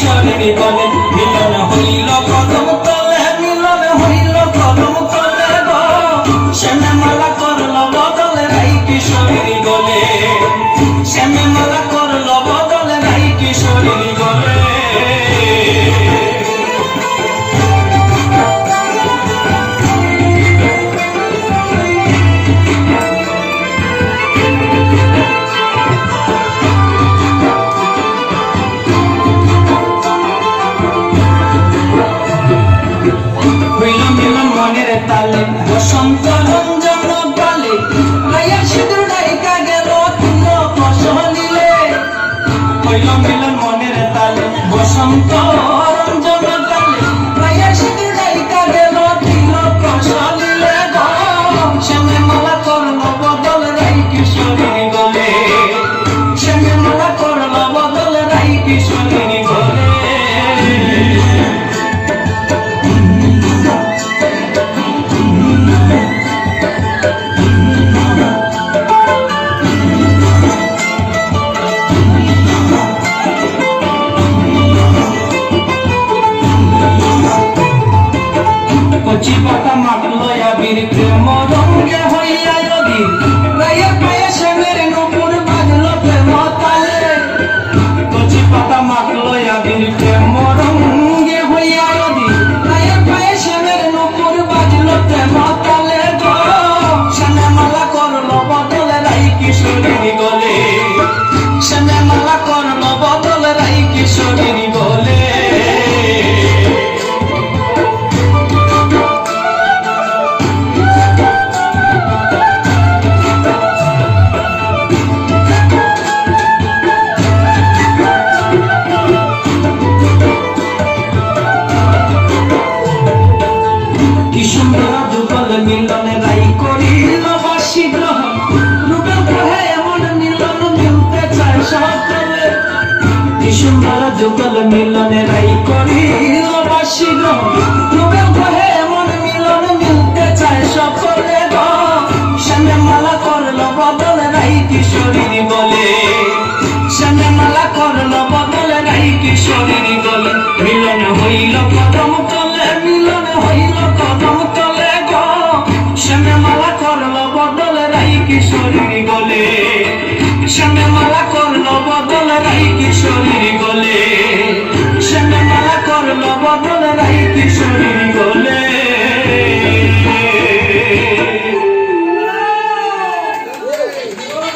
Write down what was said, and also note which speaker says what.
Speaker 1: শরীরে বলে মিলন হইল কদম তলে, মিলন হইল কদম তলে গো। শ্যামে মালা করল বদলে রাইটি শরীরে বলে শ্যামে মালা বসন্ত রঞ্জন বলে ভাইয়া সিঁদুর ডাইকা গেল তুল ফসলিলে। হইল মিলন মনের তালে বসন্ত। রাই কিশোরীর গলে কি সুন্দর যুগল মিলনে রাই করিল বাসি গ্রহণ রূপের গ্রহে সুন্দর যুগল মিলনে রাই করিল বাসি গ্রহণ রূপের গ্রহে মিলন মিলতে চায় সকলে সামনে মালা করল বদল বদল রাই কিশোরীর বলে। মিলন হইল কদম মালা করল কিশোরীর গলে।